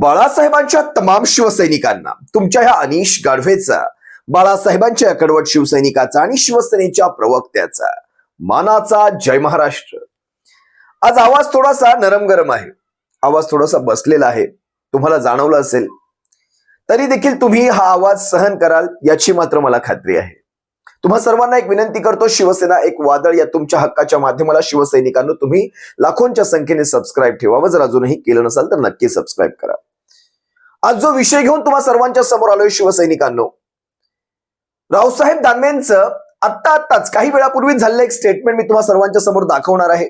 बाळासाहेबांच्या तमाम शिवसैनिकांना तुमच्या ह्या अनिश गाढवेचा बाळासाहेबांच्या कडवट शिवसैनिकाचा आणि शिवसेनेच्या प्रवक्त्याचा मानाचा जय महाराष्ट्र. आज आवाज थोडासा नरम गरम आहे. आवाज थोडासा बसलेला आहे. तुम्हाला जाणवलं असेल. तरी देखील तुम्ही हा आवाज सहन कराल याची मात्र मला खात्री आहे. तुम्हा सर्वांना एक विनंती करतो शिवसेना एक वादळ या तुमच्या हक्काच्या माध्यमाला शिवसैनिकांनो तुम्ही लाखोंच्या संख्येने सबस्क्राईब ठेवा व जर अजूनही केलं नसाल तर नक्की सबस्क्राईब करा. आज जो विषय घेऊन तुम्हा सर्वांच्या समोर आलोय शिवसैनिकांनो रावसाहेब दानवेंचं आत्ता आत्ताच काही वेळापूर्वी झालेलं एक स्टेटमेंट मी तुम्हाला सर्वांच्या समोर दाखवणार आहे.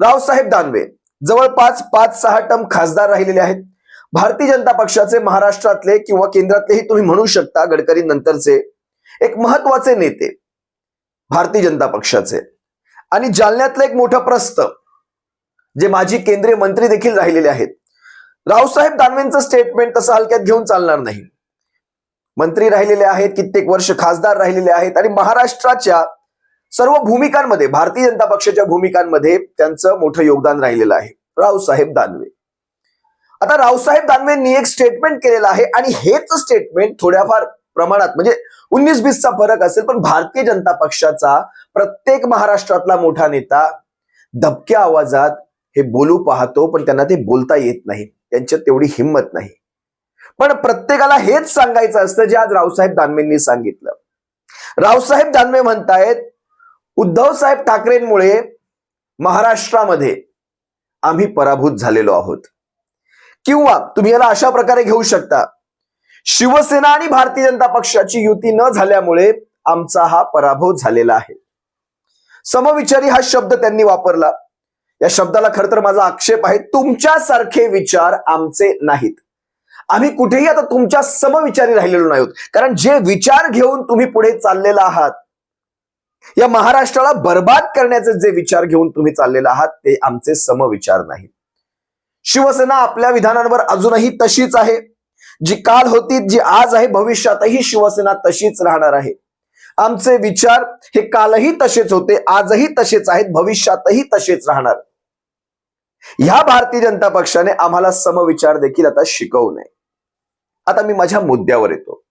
रावसाहेब दानवे जवळपास पाच सहा टर्म खासदार राहिलेले आहेत. भारतीय जनता पक्षाचे महाराष्ट्रातले किंवा केंद्रातलेही तुम्ही म्हणू शकता गडकरी नंतरचे एक महत्त्वाचे नेते भारतीय जनता पक्षाचे. आणि जालन्यातलं एक मोठं प्रस्त जे माजी केंद्रीय मंत्री देखील राहिलेले आहेत. रावसाहेब दानवेंचं स्टेटमेंट तसं हलक्यात घेऊन चालणार नाही. मंत्री राहिलेले आहेत कित्येक वर्ष खासदार राहिलेले आहेत आणि महाराष्ट्राच्या सर्व भूमिकांमध्ये भारतीय जनता पक्षाच्या भूमिकांमध्ये त्यांचं मोठं योगदान राहिलेलं आहे. रावसाहेब दानवे. आता रावसाहेब दानवेंनी एक स्टेटमेंट केलेलं आहे आणि हेच स्टेटमेंट थोड्याफार प्रमाणात. म्हणजे उन्नीस बीसचा फरक असेल पण भारतीय जनता पक्षाचा प्रत्येक महाराष्ट्रातला मोठा नेता धबक्या आवाजात हे बोलू पाहतो पण त्यांना ते बोलता येत नाही. त्यांच्यात तेवढी हिंमत नाही. पण प्रत्येकाला हेच सांगायचं असतं जे आज रावसाहेब दानवेंनी सांगितलं. रावसाहेब दानवे म्हणतायत उद्धव साहेब ठाकरेंमुळे महाराष्ट्रामध्ये आम्ही पराभूत झालेलो आहोत. किंवा तुम्ही याला अशा प्रकारे घेऊ शकता शिवसेना आणि भारतीय जनता पक्षाची युती न झाल्यामुळे आमचा हा पराभव झालेला आहे. समविचारी हा शब्द त्यांनी वापरला. या शब्दाला खरं तर माझा आक्षेप आहे तुमच्यासारखे विचार आमचे नाहीत. आम्ही कुठेही आता तुमच्या समविचारी राहिलेलो नाही आहोत. कारण जे विचार घेऊन तुम्ही पुढे चाललेला आहात या महाराष्ट्राला बर्बाद करण्याचे जे विचार घेऊन तुम्ही चाललेला आहात ते आमचे समविचार नाहीत. शिवसेना आपल्या विधानांवर अजूनही तशीच आहे. जी काल होती जी आज आहे भविष्यातही शिवसेना तशीच राहणार आहे. आमचे विचार हे कालही तसेच होते आजही तसेच आहेत भविष्यातही तसेच राहणार. ह्या भारतीय जनता पक्षाने आम्हाला समविचार देखील आता शिकवू नये. आता मी माझ्या मुद्द्यावर येतो.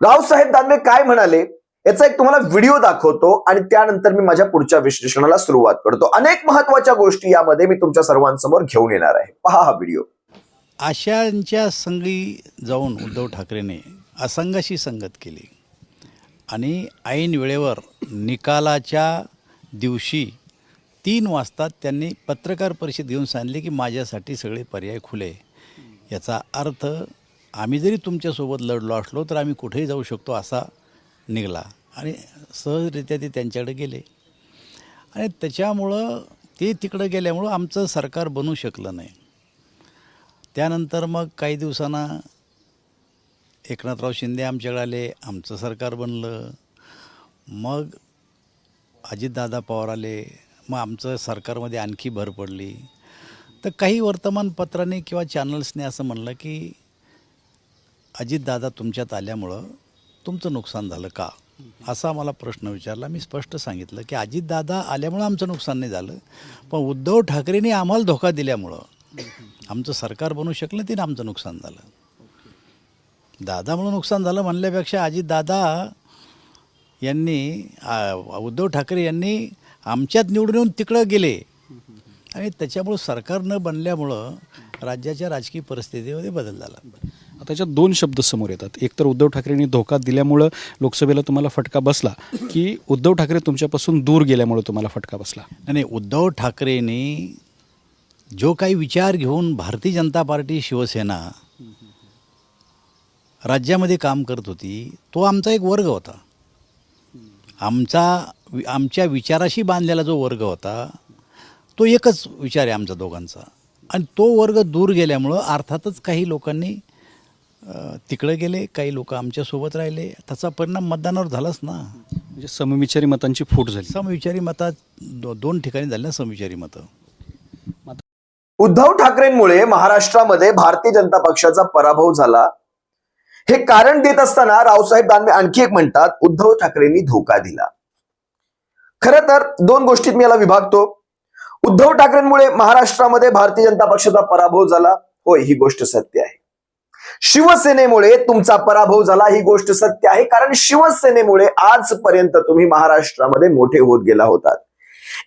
रावसाहेब दानवे काय म्हणाले? याचा एक तुम्हाला व्हिडिओ दाखवतो आणि त्यानंतर मी माझ्या पुढच्या विश्लेषणाला सुरुवात करतो. अनेक महत्त्वाच्या गोष्टी यामध्ये मी तुमच्या सर्वांसमोर घेऊन येणार आहे. पहा हा व्हिडिओ. आशांच्या संगी जाऊन उद्धव ठाकरेने असंघाशी संगत केली. आणि ऐन वेळेवर निकालाच्या दिवशी तीन वाजता त्यांनी पत्रकार परिषद घेऊन सांगितले की माझ्यासाठी सगळे पर्याय खुले. याचा अर्थ आम्ही जरी तुमच्यासोबत लढलो असलो तर आम्ही कुठेही जाऊ शकतो असा निघाला. आणि सहजरित्या ते त्यांच्याकडे गेले. आणि त्याच्यामुळं ते तिकडं गेल्यामुळं आमचं सरकार बनू शकलं नाही. त्यानंतर मग काही दिवसांना एकनाथराव शिंदे आमच्याकडे आले आमचं सरकार बनलं. मग अजितदादा पवार आले मग आमचं सरकारमध्ये आणखी भर पडली. तर काही वर्तमानपत्राने किंवा चॅनल्सने असं म्हणलं की अजितदादा तुमच्यात आल्यामुळं तुमचं नुकसान झालं का? असा मला प्रश्न विचारला. मी स्पष्ट सांगितलं की अजितदादा आल्यामुळं आमचं नुकसान नाही झालं पण उद्धव ठाकरेंनी आम्हाला धोका दिल्यामुळं आमचं सरकार बनू शकलं ते आमचं नुकसान झालं. दादामुळं नुकसान झालं म्हणल्यापेक्षा अजितदादा यांनी आ, उद्धव ठाकरे यांनी आमच्यात निवडून येऊन तिकडं गेले. आणि त्याच्यामुळं सरकार न बनल्यामुळं राज्याच्या राजकीय परिस्थितीमध्ये बदल झाला. त्याच्यात दोन शब्द समोर येतात. एक तर उद्धव ठाकरेंनी धोका दिल्यामुळं लोकसभेला तुम्हाला फटका बसला की उद्धव ठाकरे तुमच्यापासून दूर गेल्यामुळं तुम्हाला फटका बसला? नाही, उद्धव ठाकरेंनी जो काही विचार घेऊन भारतीय जनता पार्टी शिवसेना राज्यामध्ये काम करत होती तो आमचा एक वर्ग होता. आमचा वि- आमच्या विचाराशी बांधलेला जो वर्ग होता तो एकच विचार आहे आमचा दोघांचा. आणि तो वर्ग दूर गेल्यामुळं अर्थातच काही लोकांनी तिकडं गेले काही लोक आमच्यासोबत राहिले. त्याचा परिणाम मतदानावर झालाच ना. म्हणजे समविचारी मतांची फूट झाली. समविचारी मतात दो दोन ठिकाणी झाली ना समविचारी मतं. उद्धव ठाकरेंमुळे महाराष्ट्रामध्ये भारतीय जनता पक्षाचा पराभव झाला. हे कारण देत असताना रावसाहेब दानवे आणखी एक म्हणतात उद्धव ठाकरेंनी धोका दिला. खर तर दोन गोष्टीत मी याला विभागतो. उद्धव ठाकरेंमुळे महाराष्ट्रामध्ये भारतीय जनता पक्षाचा पराभव झाला. होय ही गोष्ट सत्य आहे. शिवसेनेमुळे तुमचा पराभव झाला ही गोष्ट सत्य आहे. कारण शिवसेनेमुळे आजपर्यंत तुम्ही महाराष्ट्रामध्ये मोठे होत गेला होतात.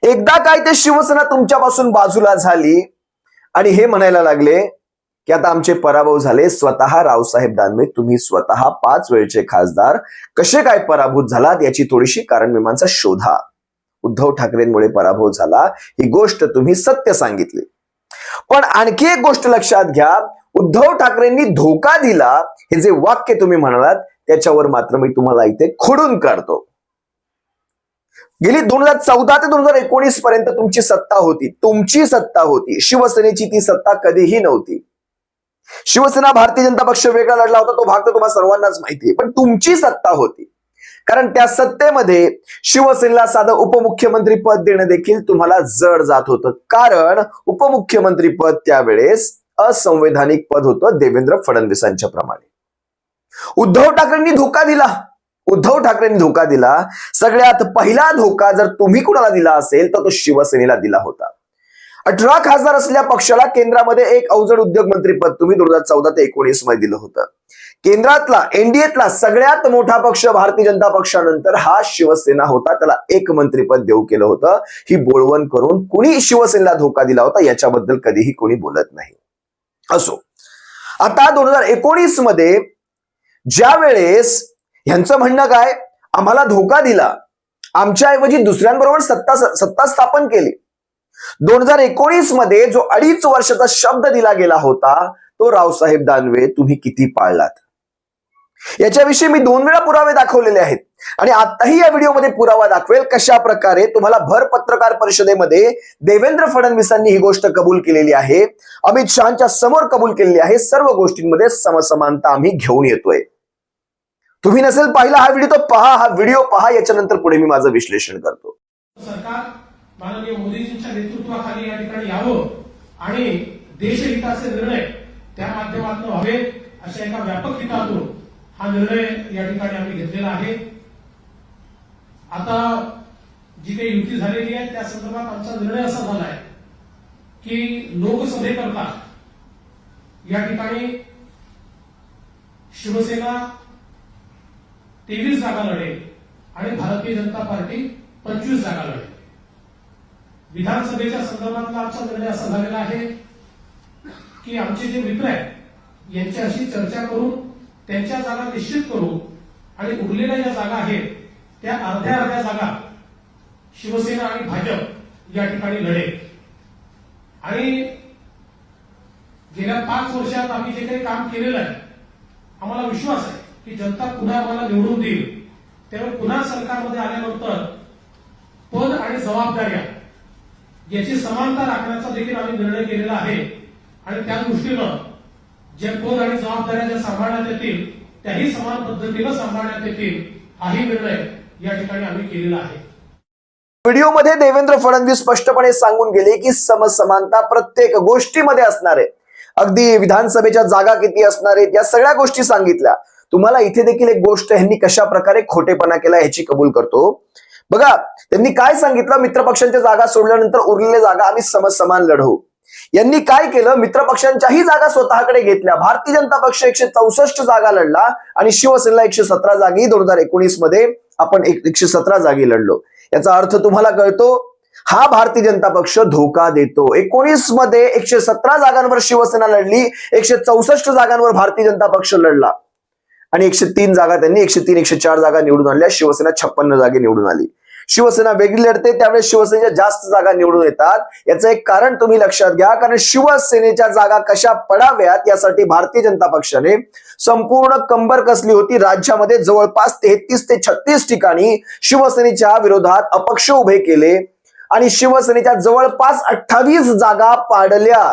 एकदा काय ते शिवसेना तुमच्यापासून बाजूला झाली आणि हे म्हणायला लागले की आता आमचे पराभव झाले. स्वतः रावसाहेब दानवे तुम्ही स्वतः पाच वेळचे खासदार. कसे काय पराभूत झालात याची थोडीशी कारण मीमांसा शोधा. उद्धव ठाकरेंमुळे पराभव झाला. ही गोष्ट तुम्ही सत्य सांगितली. पण आणखी एक गोष्ट लक्षात घ्या. उद्धव ठाकरेंनी धोका दिला. हे जे वाक्य तुम्ही म्हणालात त्याच्यावर मात्र मी तुम्हाला इथे खोडून काढतो. गेली दोन हजार चौदा ते दोन हजार एकोणीस पर्यंत तुमची सत्ता होती. तुमची सत्ता होती. शिवसेनेची ती सत्ता कधीही नव्हती. शिवसेना भारतीय जनता पक्ष वेगळा लढला होता तो भाग तर तुम्हाला सर्वांनाच माहिती आहे. पण तुमची सत्ता होती. कारण त्या सत्तेमध्ये शिवसेनेला साधं उपमुख्यमंत्री पद देणं देखील तुम्हाला जड जात होतं. कारण उपमुख्यमंत्री पद त्यावेळेस असंवैधानिक पद होतं देवेंद्र फडणवीसांच्या प्रमाणे. उद्धव ठाकरेंनी धोका दिला. उद्धव ठाकरेंनी धोका दिला. सगळ्यात पहिला धोका जर तुम्ही कुणाला दिला असेल तर तो शिवसेनेला दिला होता. अठरा खासदार असलेल्या पक्षाला केंद्रामध्ये एक अवजड उद्योग मंत्रीपद तुम्ही दोन हजार चौदा ते एकोणीसमध्ये दिलं होतं. केंद्रातला एनडीएतला सगळ्यात मोठा पक्ष भारतीय जनता पक्षानंतर हा शिवसेना होता. त्याला एक मंत्रीपद देऊ केलं होतं. ही बोळवण करून कुणी शिवसेनेला धोका दिला होता याच्याबद्दल कधीही कोणी बोलत नाही. असो. आता दोन हजार एकोणीसमध्ये ज्या वेळेस ह्यांचं म्हणणं काय? आम्हाला धोका दिला. आमच्या ऐवजी दुसऱ्यांबरोबर सत्ता सत्ता स्थापन केली. दोन हजार एकोणीसमध्ये जो अडीच वर्षाचा शब्द दिला गेला होता तो रावसाहेब दानवे तुम्ही किती पाळलात? याच्याविषयी मी दोन वेळा पुरावे दाखवलेले आहेत. आणि आताही या व्हिडिओमध्ये पुरावा दाखवेल कशा प्रकारे तुम्हाला भर पत्रकार परिषदेमध्ये देवेंद्र फडणवीसांनी ही गोष्ट कबूल केलेली आहे. अमित शहाच्या समोर कबूल केलेली आहे. सर्व गोष्टींमध्ये समसमानता आम्ही घेऊन येतोय. तुम्ही नसेल पाहिला हा व्हिडिओ तर पहा हा व्हिडिओ पहा याच्यानंतर पुढे मी माझं विश्लेषण करतो. सरकार माननीय मोदीजींच्या नेतृत्वाखाली या ठिकाणी यावं आणि देशहिताचे निर्णय त्या माध्यमातून व्हावेत अशा एका व्यापक हितातून हा निर्णय या ठिकाणी आम्ही घेतलेला आहे. आता जी काही युती झालेली आहे त्या संदर्भात आमचा निर्णय असा झाला आहे की लोकसभेकरता या ठिकाणी शिवसेना तेवीस जागा लढेल आणि भारतीय जनता पार्टी पंचवीस जागा लढेल. विधानसभेच्या संदर्भातला आमचा निर्णय असा झालेला आहे की आमचे जे मित्र आहेत यांच्याशी चर्चा करून त्यांच्या जागा निश्चित करू आणि उरलेल्या ज्या जागा आहेत त्या अर्ध्या अर्ध्या जागा शिवसेना आणि भाजप या ठिकाणी लढेल. आणि गेल्या पाच वर्षात आम्ही जे काही काम केलेलं आहे आम्हाला विश्वास आहे की जनता पुन्हा आम्हाला निवडून देईल. त्यावेळी पुन्हा सरकारमध्ये आल्यानंतर पद आणि जबाबदाऱ्या याची समानता राखण्याचा देखील आम्ही निर्णय केलेला आहे. आणि त्या दृष्टीनं जे पद आणि जबाबदाऱ्या ज्या सांभाळण्यात येतील त्याही समान पद्धतीनं सांभाळण्यात येतील हाही निर्णय या ठिकाणी आम्ही केलेला आहे. व्हिडिओमध्ये देवेंद्र फडणवीस स्पष्टपणे सांगून गेले की समसमानता प्रत्येक गोष्टीमध्ये असणार आहे. अगदी विधानसभेच्या जागा किती असणार आहेत या सगळ्या गोष्टी सांगितल्या. तुम्हाला इथे देखील एक गोष्ट ह्यांनी कशा प्रकारे खोटेपणा केला ह्याची कबूल करतो. बघा त्यांनी काय सांगितलं? मित्रपक्षांच्या जागा सोडल्यानंतर उरलेल्या जागा आम्ही समसमान लढवू. यांनी काय केलं? मित्रपक्षांच्याही जागा स्वतःकडे घेतल्या. भारतीय जनता पक्ष एकशे चौसष्ट जागा लढला आणि शिवसेनेला एकशे सतरा जागी. दोन हजार एकोणीसमध्ये आपण एक- एकशे सतरा जागी लढलो. याचा अर्थ तुम्हाला कळतो हा भारतीय जनता पक्ष धोका देतो. एकोणीसमध्ये एकशे सतरा जागांवर शिवसेना लढली एकशे चौसष्ट जागांवर भारतीय जनता पक्ष लढला. आणि एकशे तीन जागा त्यांनी एकशे तीन एकशे चार जागा निवडून आणल्या. शिवसेना छप्पन्न जागे निवडून आली. शिवसेना वेगळी लढते त्यावेळेस शिवसेनेच्या जास्त जागा निवडून येतात. याचं एक कारण तुम्ही लक्षात घ्या कारण शिवसेनेच्या जागा कशा पडाव्यात यासाठी भारतीय जनता पक्षाने संपूर्ण कंबर कसली होती राज्यामध्ये जवळपास तेहतीस ते छत्तीस ठिकाणी शिवसेनेच्या विरोधात अपक्ष उभे केले आणि शिवसेनेच्या जवळपास अठ्ठावीस जागा पाडल्या.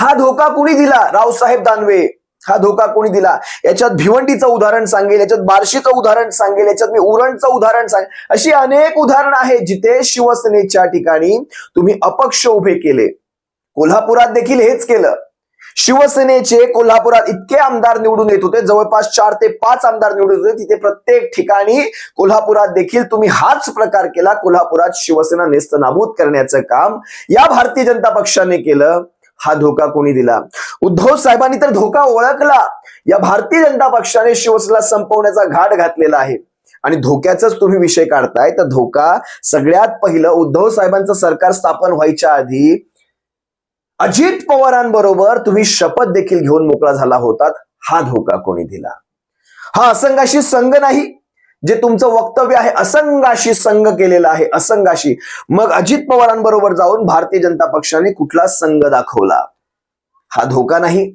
हा धोका कुणी दिला? रावसाहेब दानवे. हा धोका कोणी दिला? याच्यात भिवंडीचं उदाहरण सांगेल याच्यात बार्शीचं उदाहरण सांगेल याच्यात मी उरणचं उदाहरण सांगेल. अशी अनेक उदाहरणं आहेत जिथे शिवसेनेच्या ठिकाणी तुम्ही अपक्ष उभे केले. कोल्हापुरात देखील हेच केलं. शिवसेनेचे कोल्हापुरात इतके आमदार निवडून येत होते जवळपास चार ते पाच आमदार निवडून होते. तिथे प्रत्येक ठिकाणी कोल्हापुरात देखील तुम्ही हाच प्रकार केला. कोल्हापुरात शिवसेना नेस्तनाबूत करण्याचं काम या भारतीय जनता पक्षाने केलं. हा धोका कोणी दिला? उद्धव साहेबांनी तर धोका ओळखला. या भारतीय जनता पक्षाने शिवसेना संपवण्याचा घाट घातलेला आहे. आणि धोक्याचाच तुम्ही विषय काढताय तर धोका सगळ्यात पहिलं उद्धव साहेबांचं सरकार स्थापन व्हायच्या आधी अजित पवारांबरोबर तुम्ही शपथ देखील घेऊन मोकळा झाला होतात. हा धोका कोणी दिला? हा असंघाशी संघ नाही. जे तुमचं वक्तव्य आहे असंगाशी संघ केलेला आहे असंगाशी. मग अजित पवारांबरोबर जाऊन भारतीय जनता पक्षाने कुठला संघ दाखवला? हा धोका नाही.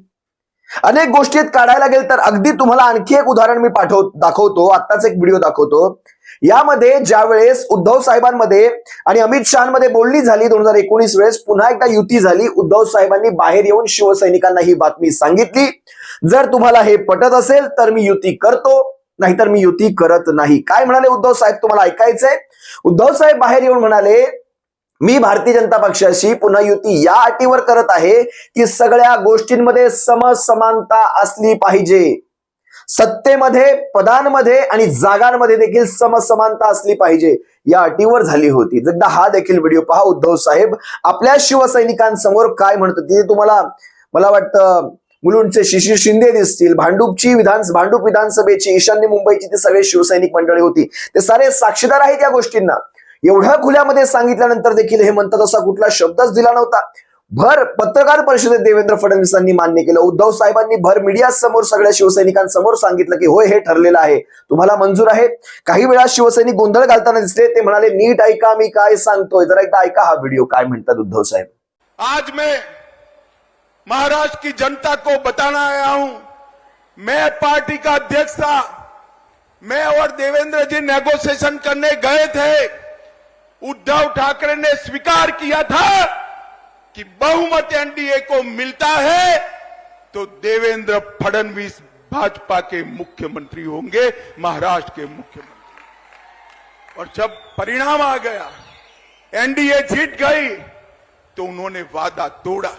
अनेक गोष्टी काढायला गेल तर अगदी तुम्हाला आणखी एक उदाहरण मी पाठव दाखवतो आत्ताच एक व्हिडिओ दाखवतो. यामध्ये ज्या वेळेस उद्धव साहेबांमध्ये आणि अमित शहामध्ये बोलणी झाली दोन हजार एकोणीस वेळेस पुन्हा एकदा युती झाली उद्धव साहेबांनी बाहेर येऊन शिवसैनिकांना ही बातमी सांगितली. जर तुम्हाला हे पटत असेल तर मी युती करतो. नाहीतर मी युती करत नाही. काय म्हणाले उद्धव साहेब? तुम्हाला ऐकायचंय? उद्धव साहेब बाहेर येऊन म्हणाले मी भारतीय जनता पक्षाशी पुन्हा युती या अटीवर करत आहे की सगळ्या गोष्टींमध्ये समसमानता असली पाहिजे. सत्तेमध्ये पदांमध्ये आणि जागांमध्ये देखील समसमानता असली पाहिजे. या अटीवर झाली होती. एकदा हा देखील व्हिडिओ पहा. उद्धव साहेब आपल्या शिवसैनिकांसमोर काय म्हणतो तिथे तुम्हाला मला वाटतं मुलुंडचे शिशिर शिंदे दिसतील. भांडूपची विधान भांडूप विधानसभेची ईशान्य मुंबईची ती सगळे शिवसैनिक मंडळी होती. ते सारे साक्षीदार आहेत या गोष्टींना. एवढ्या खुल्यामध्ये सांगितल्यानंतर देखील हे म्हणतात असा कुठला शब्दच दिला नव्हता. भर पत्रकार परिषदेत देवेंद्र फडणवीसांनी मान्य केलं. उद्धव साहेबांनी भर मीडिया समोर सगळ्या शिवसैनिकांसमोर सांगितलं की होय हे ठरलेलं आहे. तुम्हाला मंजूर आहे. काही वेळा शिवसैनिक गोंधळ घालताना दिसले. ते म्हणाले नीट ऐका मी काय सांगतोय? जरा एकदा ऐका हा व्हिडिओ. काय म्हणतात उद्धव साहेब? आज मैं महाराष्ट्र की जनता को बताना आया हूँ। मैं पार्टी का अध्यक्ष था। मैं और देवेंद्र जी नेगोशिएशन करने गए थे। उद्धव ठाकरे ने स्वीकार किया था कि बहुमत एनडीए को मिलता है तो देवेंद्र फडणवीस भाजपा के मुख्यमंत्री होंगे, महाराष्ट्र के मुख्यमंत्री। और जब परिणाम आ गया, एनडीए जीत गई तो उन्होंने वादा तोड़ा।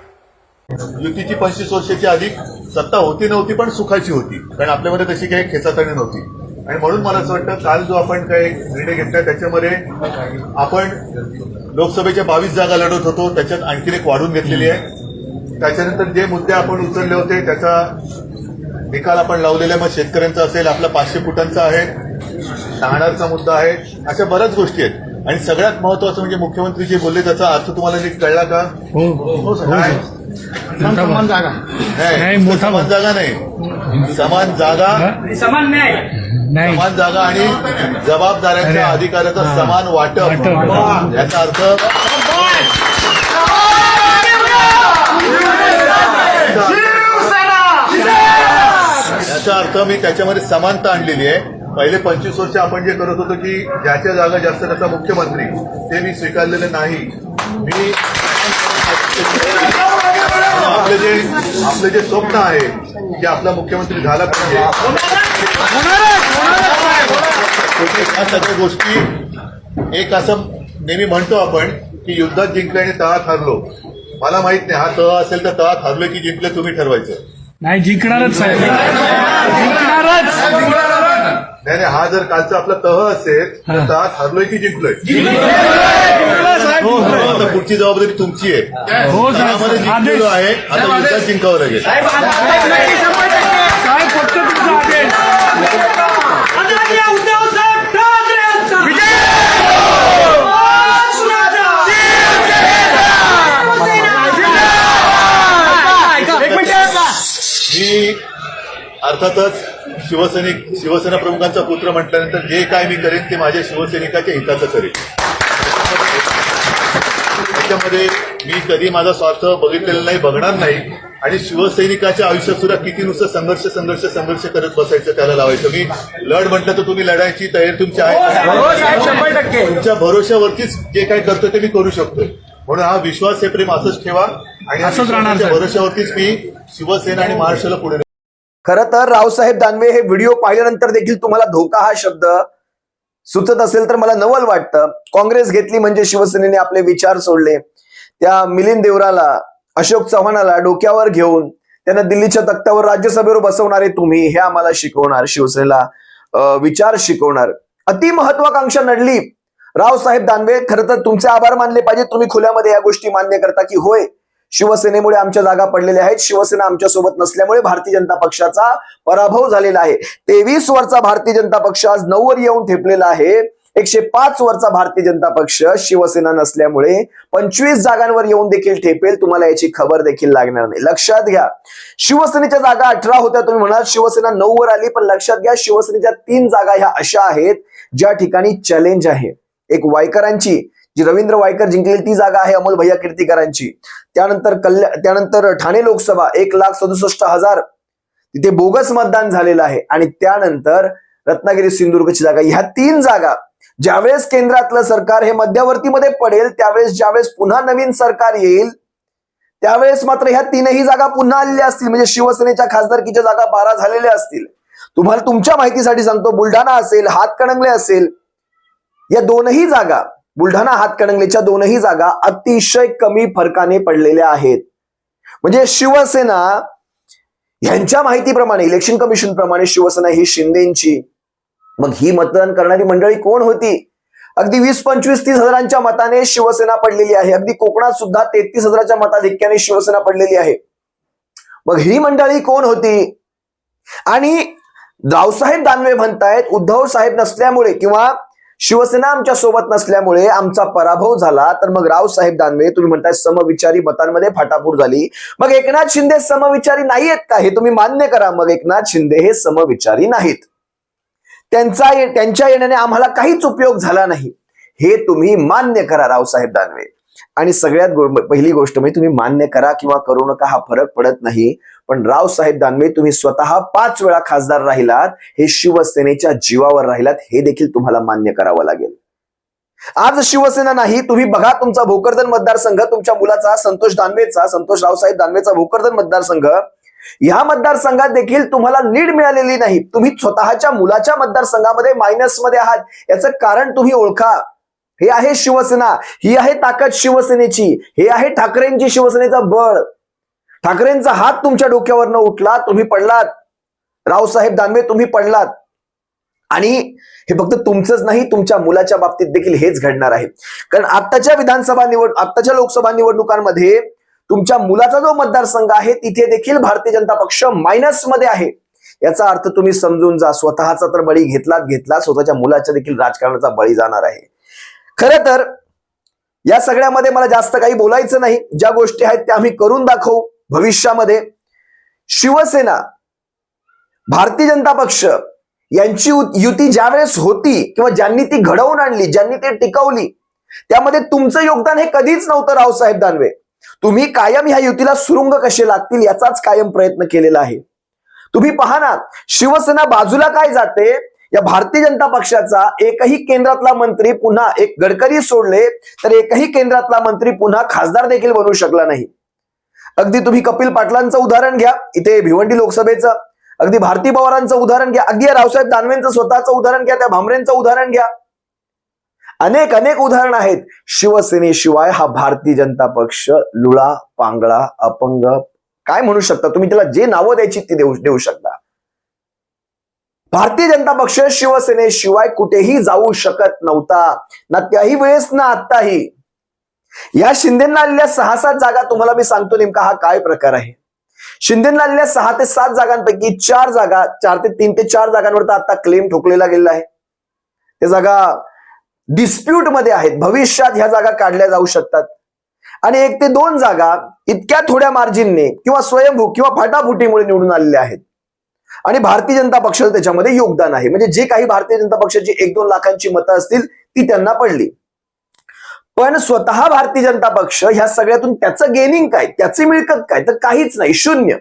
युतीची पंचवीस वर्षाची अधिक सत्ता होती नव्हती पण सुखाची होती. कारण आपल्यामध्ये तशी काही खेचातणी नव्हती. आणि म्हणून मला असं वाटतं काल जो आपण काही निर्णय घेतला त्याच्यामध्ये आपण लोकसभेच्या बावीस जागा लढत होतो त्याच्यात आणखीन एक वाढून घेतलेली आहे. त्याच्यानंतर जे मुद्दे आपण उचलले होते त्याचा निकाल आपण लावलेला आहे. मग शेतकऱ्यांचा असेल आपला पाचशे फुटांचा आहे नाणारचा मुद्दा आहे अशा बऱ्याच गोष्टी आहेत. आणि सगळ्यात महत्वाचं म्हणजे मुख्यमंत्री जे बोलले त्याचा अर्थ तुम्हाला नीट कळला का? हो. काय समान जागा. नाही नुसतं समान जागा नाही. समान जागा समान न्याय. नाही. समान जागा आणि जबाबदाऱ्यांच्या अधिकाराचा समान वाटप. याचा अर्थ याचा अर्थ मी त्याच्यामध्ये समानता आणलेली आहे. पहिले पंचवीस वर्ष आपण जे करत होतो की ज्याच्या जागा जास्त त्याचा मुख्यमंत्री ते मी स्वीकारलेलं नाही. मी आपलं जे आपलं जे स्वप्न आहे की आपला मुख्यमंत्री झाला पाहिजे. सगळ्या गोष्टी. एक असं नेहमी म्हणतो आपण की युद्धात जिंकले आणि तळात हरलो. मला माहीत नाही हा तळ असेल तर तळात हरलो की जिंकले तुम्ही ठरवायचं. नाही जिंकणारच नाही हा जर कालचा आपला तह असेल तर तळात हरलोय की जिंकलोय? आता पुढची जबाबदारी तुमची आहे. हो, साहेब. तळामध्ये जिंकलेलो आहे. आता युद्धात जिंकावं लागेल मी अर्थातच शिवसैनिक शिवसेना प्रमुखांचा पुत्र म्हटल्यानंतर जे काय मी करेन ते माझ्या शिवसैनिकाच्या हिताचं करेन. त्याच्यामध्ये मी कधी माझा स्वार्थ बघितलेला नाही बघणार नाही. आणि शिवसैनिकाच्या आयुष्यात सुद्धा किती नुसतं संघर्ष संघर्ष संघर्ष करत बसायचं त्याला लावायचं. मी लढ म्हटलं तर तुम्ही लढायची तयारी तुमची आहे तुमच्या भरोश्यावरतीच जे काय करतो ते मी करू शकतोय. म्हणून हा विश्वास हे प्रेम असंच ठेवा. आणि या असंच राहणार. भरोश्यावरतीच मी शिवसेना आणि महाराष्ट्राला पुढे खरं तर रावसाहेब दानवे हे व्हिडिओ पाहिल्यानंतर देखील तुम्हाला धोका हा शब्द सुचत असेल तर मला नवल वाटतं. काँग्रेस घेतली म्हणजे शिवसेनेने आपले विचार सोडले. त्या मिलिंद देवराला अशोक चव्हाणाला डोक्यावर घेऊन त्यांना दिल्लीच्या तख्तावर राज्यसभेवर बसवणारे तुम्ही हे आम्हाला शिकवणार शिवसेनेला विचार शिकवणार. अति महत्वाकांक्षा नडली. रावसाहेब दानवे खरं तर तुमचे आभार मानले पाहिजे. तुम्ही खुल्यामध्ये या गोष्टी मान्य करता की होय. शिवसेनेमुळे आमच्या जागा पडलेल्या आहेत. शिवसेना आमच्यासोबत नसल्यामुळे भारतीय जनता पक्षाचा पराभव झालेला आहे. तेवीस वरचा भारतीय जनता पक्ष आज नऊ वर येऊन ठेपलेला आहे. एकशे पाच वरचा भारतीय जनता पक्ष शिवसेना नसल्यामुळे पंचवीस जागांवर येऊन देखील ठेपेल. तुम्हाला याची खबर देखील लागणार नाही. लक्षात घ्या. शिवसेनेच्या जागा अठरा होत्या तुम्ही म्हणाल शिवसेना नऊ वर आली पण लक्षात घ्या शिवसेनेच्या तीन जागा ह्या अशा आहेत ज्या ठिकाणी चॅलेंज आहे. एक वायकरांची जी रवींद्र वायकर जिंकलेली ती जागा आहे अमोल भैया कीर्तीकरांची. त्यानंतर कल्याण त्यानंतर ठाणे लोकसभा एक लाख सदुसष्ट हजार तिथे बोगस मतदान झालेलं आहे. आणि त्यानंतर रत्नागिरी सिंधुदुर्गची जागा. ह्या तीन जागा ज्यावेळेस केंद्रातलं सरकार हे मध्यवर्तीमध्ये पडेल त्यावेळेस ज्यावेळेस पुन्हा नवीन सरकार येईल त्यावेळेस मात्र ह्या तीनही जागा पुन्हा आलेल्या असतील. म्हणजे शिवसेनेच्या खासदारकीच्या जागा बारा झालेल्या असतील. तुम्हाला तुमच्या माहितीसाठी सांगतो बुलढाणा असेल हातकणंगले असेल या दोनही जागा बुलढाणा हातकणंगलेच्या दोनही जागा अतिशय कमी फरकाने पडलेल्या आहेत. म्हणजे शिवसेना ह्यांच्या माहितीप्रमाणे इलेक्शन कमिशन प्रमाणे शिवसेना ही शिंदेची. मग ही मतदान करणारी मंडळी कोण होती? अगदी वीस पंचवीस तीस हजारांच्या मताने शिवसेना पडलेली आहे. अगदी कोकणात सुद्धा तेहतीस हजाराच्या मताधिक्याने शिवसेना पडलेली आहे. मग ही मंडळी कोण होती? आणि रावसाहेब दानवे म्हणतायत उद्धव साहेब नसल्यामुळे किंवा शिवसेना आमच्यासोबत नसल्यामुळे आमचा पराभव झाला तर मग रावसाहेब दानवे तुम्ही म्हणताय समविचारी मतांमध्ये फाटाफूट झाली. मग एकनाथ शिंदे समविचारी नाहीयेत का? हे तुम्ही मान्य करा. मग एकनाथ शिंदे हे समविचारी नाहीत. त्यांचा त्यांच्या येण्याने आम्हाला काहीच उपयोग झाला नाही. हे तुम्ही मान्य करा रावसाहेब दानवे. आणि सगळ्यात पहिली गोष्ट म्हणजे तुम्ही मान्य करा किंवा करू नका हा फरक पडत नाही. पण रावसाहेब दानवे तुम्ही स्वतः पाच वेळा खासदार राहिलात हे शिवसेनेच्या जीवावर राहिलात हे देखील तुम्हाला मान्य करावं लागेल. आज शिवसेना नाही तुम्ही बघा तुमचा भोकरदन मतदारसंघ तुमच्या मुलाचा संतोष दानवेचा संतोष रावसाहेब दानवेचा भोकरदन मतदारसंघ या मतदारसंघात देखील तुम्हाला लीड मिळालेली नाही. तुम्ही स्वतःच्या मुलाच्या मतदारसंघामध्ये मायनसमध्ये आहात. याचं कारण तुम्ही ओळखा. हे आहे शिवसेना ही आहे ताकद शिवसेनेची हे आहे ठाकरेंची शिवसेनेचा बळ. ठाकरेंचा हात तुमच्या डोक्यावरनं उठला तुम्ही पडलात. रावसाहेब दानवे तुम्ही पडलात. आणि हे फक्त तुमचंच नाही तुमच्या मुलाच्या बाबतीत देखील हेच घडणार आहे. कारण आत्ताच्या विधानसभा निवड आत्ताच्या लोकसभा निवडणुकांमध्ये तुमच्या मुलाचा जो मतदारसंघ आहे तिथे देखील भारतीय जनता पक्ष मायनसमध्ये आहे. याचा अर्थ तुम्ही समजून जा स्वतःचा तर बळी घेतलाच घेतला स्वतःच्या मुलाच्या देखील राजकारणाचा बळी जाणार आहे. खर तर या सगळ्यामध्ये मला जास्त काही बोलायचं नाही. ज्या गोष्टी आहेत त्या आम्ही करून दाखवू. भविष्यामध्ये शिवसेना भारतीय जनता पक्ष यांची युती ज्यावेळेस होती किंवा ज्यांनी ती घडवून आणली ज्यांनी ती टिकवली त्यामध्ये तुमचं योगदान हे कधीच नव्हतं रावसाहेब दानवे. तुम्ही कायम ह्या युतीला सुरुंग कसे लागतील याचाच कायम प्रयत्न केलेला आहे. तुम्ही पहा ना शिवसेना बाजूला काय जाते? या भारतीय जनता पक्षाचा एकही केंद्रातला मंत्री पुन्हा एक गडकरी सोडले तर एकही केंद्रातला मंत्री पुन्हा खासदार देखील बनू शकला नाही. अगदी तुम्ही कपिल पाटलांचं उदाहरण घ्या इथे भिवंडी लोकसभेचं. अगदी भारती पवारांचं उदाहरण घ्या अगदी या रावसाहेब दानवेंचं स्वतःचं उदाहरण घ्या त्या भामरेंचं उदाहरण घ्या. अनेक अनेक उदाहरण आहेत. शिवसेनेशिवाय हा भारतीय जनता पक्ष लुळा पांगळा अपंग काय म्हणू शकता? तुम्ही त्याला जे नावं द्यायची ती देऊ देऊ शकता. भारतीय जनता पक्ष शिवसेनेशिवाय कुठेही जाऊ शकत नव्हता. ना त्याही वेळेस ना आत्ताही. या शिंदेना आलेल्या सहा सात जागा तुम्हाला मी सांगतो नेमका हा काय प्रकार आहे. शिंदेना आलेल्या सहा ते सात जागांपैकी चार जागा चार ते तीन ते चार जागांवर आता क्लेम ठोकलेला गेलेला आहे. त्या जागा डिस्प्यूटमध्ये आहेत. भविष्यात ह्या जागा काढल्या जाऊ शकतात. आणि एक ते दोन जागा इतक्या थोड्या मार्जिनने किंवा स्वयंभू किंवा फाटाफुटीमुळे निवडून आलेल्या आहेत. आणि भारतीय जनता पक्षाचं त्याच्यामध्ये योगदान आहे. म्हणजे जे काही भारतीय जनता पक्षाची एक दोन लाखांची मतं असतील ती त्यांना पडली. पण स्वतः भारतीय जनता पक्ष ह्या सगळ्यातून त्याचं गेनिंग काय त्याची मिळकत काय? तर काहीच नाही शून्य.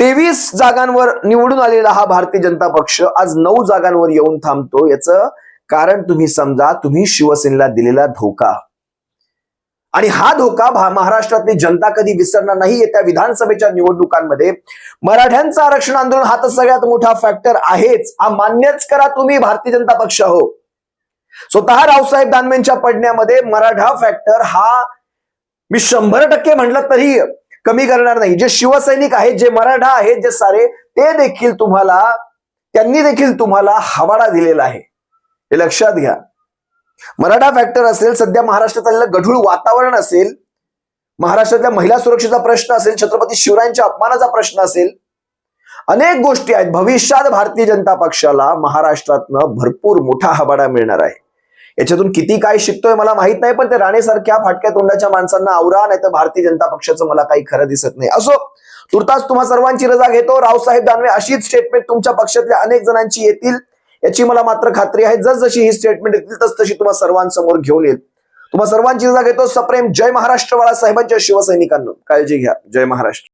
तेवीस जागांवर निवडून आलेला हा भारतीय जनता पक्ष आज नऊ जागांवर येऊन थांबतो. याचं कारण तुम्ही समजा तुम्ही शिवसेनेला दिलेला धोका. आणि हा धोका महाराष्ट्रातली जनता कधी विसरणार नाही येत्या विधानसभेच्या निवडणुकांमध्ये. मराठ्यांचं आरक्षण आंदोलन हा तर सगळ्यात मोठा फॅक्टर आहेच. हा मान्यच करा तुम्ही भारतीय जनता पक्ष हो. स्वतः रावसाहेब दानवेंच्या पडण्यामध्ये मराठा फॅक्टर हा मी शंभर टक्के म्हटलं तरी कमी करणार नाही. जे शिवसैनिक आहेत जे मराठा आहेत जे सारे ते देखील तुम्हाला त्यांनी देखील तुम्हाला हवाडा दिलेला आहे. हे लक्षात घ्या. मराठा फॅक्टर असेल सध्या महाराष्ट्रात आलेलं गढूळ वातावरण असेल महाराष्ट्रातल्या महिला सुरक्षेचा प्रश्न असेल छत्रपती शिवरायांच्या अपमानाचा प्रश्न असेल अनेक गोष्टी आहेत. भविष्यात भारतीय जनता पक्षाला महाराष्ट्रातनं भरपूर मोठा हबाडा मिळणार आहे. याच्यातून किती काय शिकतोय मला माहीत नाही पण ते राणेसारख्या फाटक्या तोंडाच्या माणसांना आवरा नाही तर भारतीय जनता पक्षाचं मला काही खरं दिसत नाही. असो तुर्तास तुम्हा सर्वांची रजा घेतो. रावसाहेब दानवे अशीच स्टेटमेंट तुमच्या पक्षातल्या अनेक जणांची येतील याची मला मात्र खात्री आहे. जसजशी ही स्टेटमेंट येतील तस तशी तुम्हा सर्वांसमोर घेऊन येईल. तुम्हा सर्वांची रजा घेतो. सप्रेम जय महाराष्ट्र बाळासाहेबांच्या शिवसैनिकांना. काळजी घ्या. जय महाराष्ट्र.